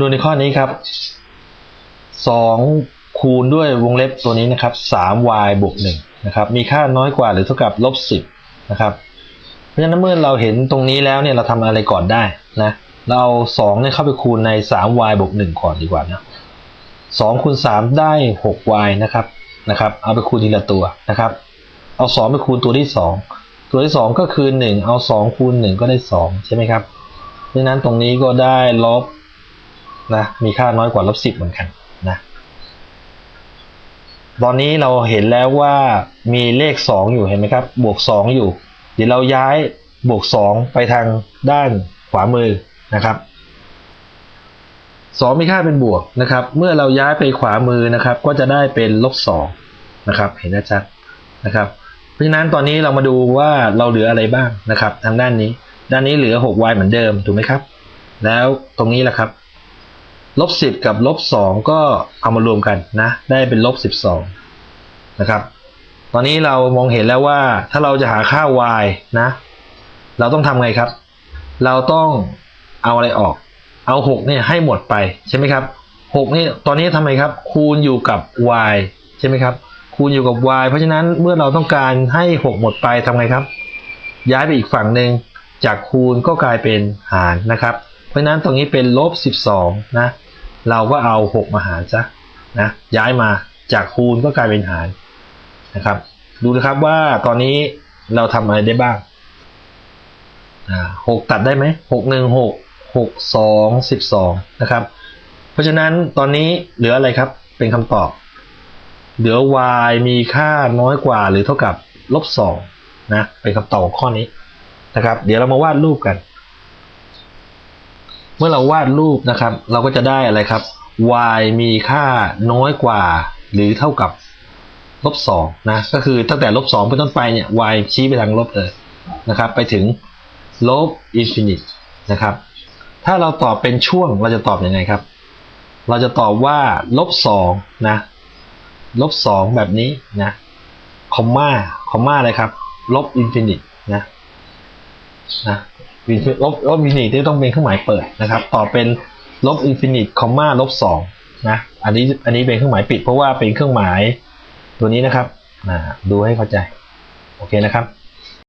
ดูในข้อนี้ครับสองคูณด้วยวงเล็บตัวนี้นะครับสาม y บวกหนึ่งนะครับ มีค่าน้อยกว่าหรือเท่ากับลบสิบนะครับ เพราะฉะนั้นเมื่อเราเห็นตรงนี้แล้วเนี่ยเราทำอะไรก่อนได้นะ เราเอาสองเนี่ยเข้าไปคูณในสาม y บวกหนึ่งก่อนดีกว่านะสองคูณสามได้หก y นะครับนะครับ เอาไปคูณทีละตัวนะครับ เอาสองไปคูณตัวที่สองตัวที่สองก็คือหนึ่งเอาสองคูณหนึ่งก็ได้สองใช่ไหมครับ เพราะฉะนั้นตรงนี้ก็ได้ลบ นะมีค่าน้อยกว่าลบสิบเหมือนกันนะตอนนี้เราเห็นแล้วว่ามีเลขสองอยู่เห็นไหมครับ บวกสองอยู่ เดี๋ยวเราย้ายบวกสองไปทางด้านขวามือนะครับสองมีค่าเป็นบวกนะครับ เมื่อเราย้ายไปขวามือนะครับ ก็จะได้เป็นลบสองนะครับเห็นชัดนะครับ เพราะฉะนั้นตอนนี้เรามาดูว่าเราเหลืออะไรบ้างนะครับ ทางด้านนี้ ด้านนี้เหลือ 6y เหมือนเดิมถูกไหมครับ แล้วตรงนี้แหละครับ ลบสิบกับลบสองก็เอามารวมกันนะ ได้เป็นลบสิบสองนะครับ ตอนนี้เรามองเห็นแล้วว่าถ้าเราจะหาค่า y นะ เราต้องทำไงครับ เราต้องเอาอะไรออก เอาหกเนี่ยให้หมดไปใช่ไหมครับหกนี่ตอนนี้ทำไมครับ คูณอยู่กับ y ใช่ไหมครับ คูณอยู่กับ y เพราะฉะนั้นเมื่อเราต้องการให้หกหมดไปทำไงครับ ย้ายไปอีกฝั่งหนึ่งจากคูณก็กลายเป็นหารนะครับ เพราะฉะนั้นตรงนี้เป็นลบสิบสองนะ เราก็เอาหกมาหารซะนะย้ายมาจากคูณก็กลายเป็นหารนะครับ ดูนะครับว่าตอนนี้เราทำอะไรได้บ้างหกตัดได้ไหมหกหนึ่งหกหกสองสิบสองนะครับ เพราะฉะนั้นตอนนี้เหลืออะไรครับเป็นคำตอบ เหลือ y มีค่าน้อยกว่าหรือเท่ากับลบสองนะเป็นคำตอบข้อนี้นะครับ เดี๋ยวเรามาวาดรูปกัน เมื่อเราวาดรูปนะครับ เราก็จะได้อะไรครับ y มีค่าน้อยกว่า หรือเท่ากับลบสองนะก็คือตั้งแต่ลบสองเป็นต้นไปเนี่ย y ชี้ไปทางลบเลยนะครับ ไปถึงลบอินฟินิตนะครับ ถ้าเราตอบเป็นช่วงเราจะตอบอยังไงครับ เราจะตอบว่าลบสองนะลบสองแบบนี้นะคอมมาคอมมาอะไรครับลบอินฟินิตนะนะ ลบลบอินฟินิตต้องเป็นเครื่องหมายเปิดนะครับ ต่อเป็นลบอินฟินิตคอมมาลบสองนะอันนี้อันนี้เป็นเครื่องหมายปิดเพราะว่าเป็นเครื่องหมายตัวนี้นะครับดูให้เข้าใจ โอเคนะครับ